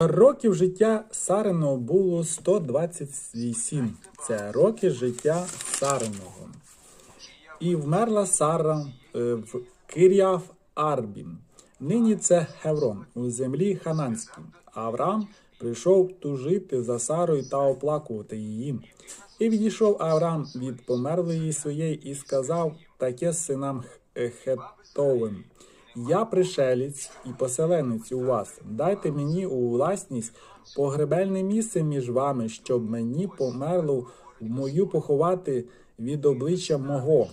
Років життя Сариного було 128. Це роки життя Сариного. І вмерла Сара е, в Кир'яв Арбі. Нині це Хеврон у землі Хананській. Авраам прийшов тужити за Сарою та оплакувати її. І відійшов Авраам від померлої своєї і сказав таке синам Хетовим. Я пришелець і поселенець у вас. Дайте мені у власність погребельне місце між вами, щоб мені померло в мою поховати від обличчя мого.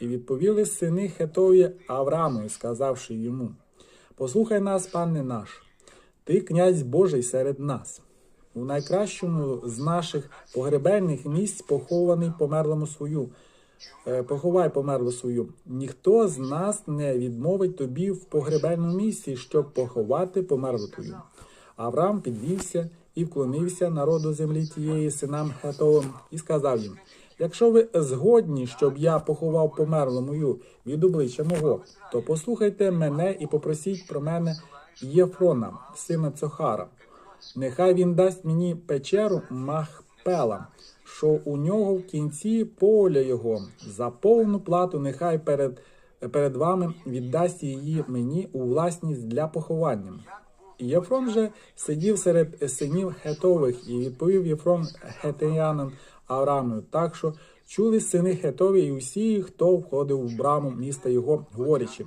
І відповіли сини Хетові Аврааму, сказавши йому: Послухай нас, пане наш, ти князь Божий серед нас. У найкращому з наших погребельних місць похований померлому свою. Е, Поховай померлу свою. Ніхто з нас не відмовить тобі в погребельному місці, щоб поховати померлу твою. Авраам підвівся і вклонився народу землі тієї синам Хетовим і сказав їм: Якщо ви згодні, щоб я поховав померлу мою від обличчя мого, то послухайте мене і попросіть про мене Єфрона, сина Цохара. Нехай він дасть мені печеру Махпела, що у нього в кінці поля його. За повну плату нехай перед, перед вами віддасть її мені у власність для поховання. І Єфрон же сидів серед синів Хетових і відповів Єфрон Хетеянам Аврааму, так що чули сини Хетові і усі, хто входив в браму міста його, говорячи.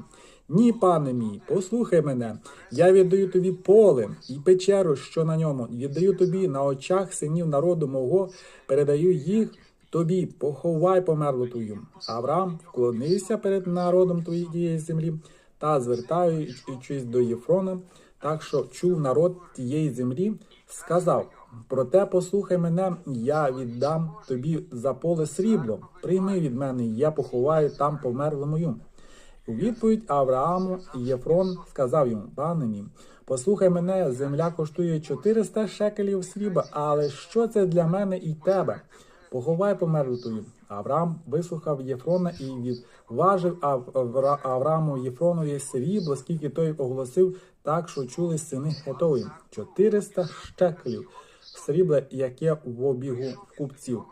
Ні, пане мій, послухай мене. Я віддаю тобі поле і печеру, що на ньому. Віддаю тобі на очах синів народу мого, передаю їх тобі, поховай померлу твою. Авраам вклонився перед народом твоєї землі та звертаючись до Єфрона, так що чув народ тієї землі, сказав: Проте послухай мене, я віддам тобі за поле срібло. Прийми від мене, я поховаю там померлу мою. У відповідь Аврааму Єфрон сказав йому: Пане мій, послухай мене, земля коштує 400 шекелів срібла, але що це для мене і тебе? Поховай померлу твою. Авраам вислухав Єфрона і відважив Авра- Аврааму Єфронові срібло, скільки той оголосив, так що чули сини Хетові. 400 шекелів срібла, яке в обігу купців.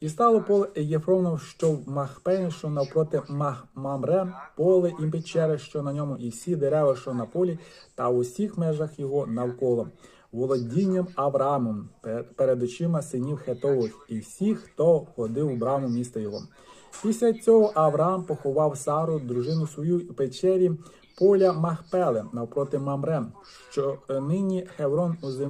І стало поле Єфронов, що в Махпені, що навпроти Мах Мамре, поле і печери, що на ньому, і всі дерева, що на полі, та у всіх межах його навколо, володінням Авраамом перед очима синів Хетових, і всіх, хто ходив у браму міста його. Після цього Авраам поховав Сару, дружину свою в печері поля Махпеле навпроти Мамре, що е, нині Хеврон у землі.